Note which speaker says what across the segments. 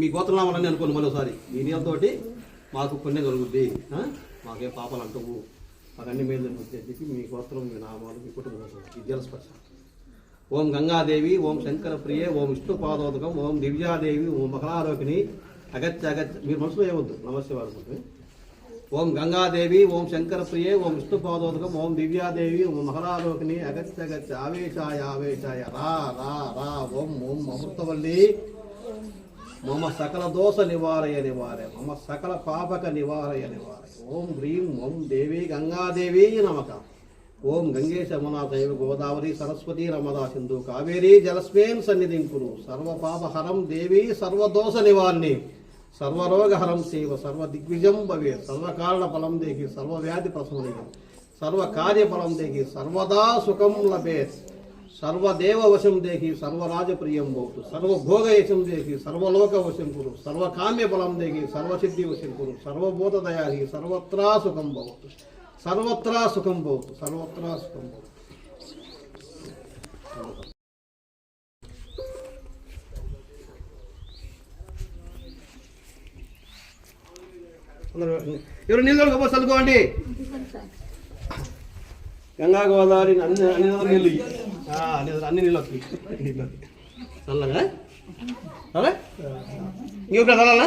Speaker 1: మీ గోత్రనామాలని అనుకోండి మరోసారి. మీ నీళ్ళతోటి మాకు పుణ్యం కలుగుద్ది. మాకేం పాపాలు అంటవు. అవన్నీ మేలు జరుగుతాయి అని చెప్పి మీ గోత్రం మీ నామాలు మీ కుటుంబం ఈ స్పర్శ ఓం గంగాదేవి ఓం శంకర ప్రియ ఓం విష్ణు పాదోదకం ఓం దివ్యాదేవి ఓం మకరారోకిని అగత్య అగత్య మీరు మనసులో ఏవద్దు నమస్తే వాడుకుంటే. ఓం గంగాదేవి ఓం శంకరప్రియే ఓం విష్ణు పాదోదకం ఓం దివ్యాదేవి ఓం మహరాలోకిని అగత్య అగత్య ఆవేశాయ ఆవేశాయ రా రా రా ఓం ఓం అమృతవల్లి. మమ సకల దోష నివారయ నివారయ మమ సకల పాపక నివారయ నివారయ ఓం హ్రీం ఓం దేవి గంగాదేవి నమక ఓం గంగేశ యమునా గోదావరి సరస్వతి రమదా సింధు కావేరీ జలస్మేన్ సన్నిధిం కురు సర్వ పాపహరం దేవి సర్వదోష నివారిణి సర్వరోగహరం సేవ సర్వ దిగ్విజం భవే సర్వకారణ ఫలం దేకి సర్వవ్యాధి ప్రసమనికం సర్వ కార్యఫలం దేకి సర్వదా సుఖం లభేత్ సర్వదేవ వశం దేకి సర్వరాజప్రియం భవతు సర్వభోగయశం దేకి సర్వలోక వశం కురు సర్వకామ్య ఫలం దేకి సర్వసిద్ధి వశం కురు సర్వభూతదయాది సర్వత్రా సుఖం భవతు సర్వత్రా సుఖం భవతు సర్వత్రా సుఖం భవతు ఎవరు నీళ్ళు గొప్ప చల్లుకోండి గంగా గోదావరి అన్ని అన్ని నీళ్ళు అన్ని నీళ్ళు వస్తాయి నీళ్ళు. చల్లగా సరే ఇంకొక చల్లాలా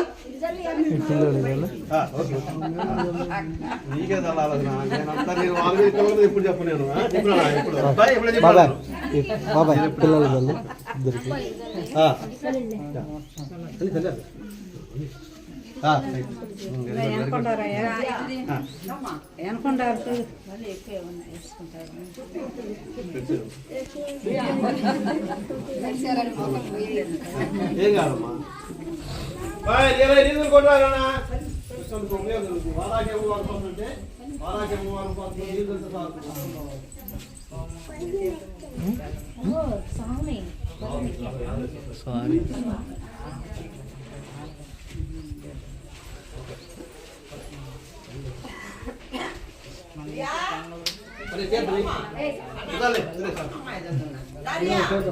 Speaker 1: ఆ, ఓకే. నీకే చల్లాలి నేనంతా నేను వాళ్ళ పిల్లలతో ఎప్పుడు చెప్పు నేను. ఆ? చెప్పునా ఎప్పుడు? అబ్బాయి ఎప్పుడో చెప్పాను?
Speaker 2: బాబాయ్. పిల్లలు ఇద్దరికి.
Speaker 1: చల్లారు. ఆ, right. Um, very good, very good.
Speaker 3: అనుకుంటారు
Speaker 1: ఏం కాదమ్మా ఇరవై నీళ్ళు కొట్టాలన్నా. వారాకి ఏమో అనుకుంటుంటే వారాకి అనుకుంటుంటే నీళ్ళు ఎంత సాగు
Speaker 2: స్వామి
Speaker 1: 哎呀妈呀咋地了这是咋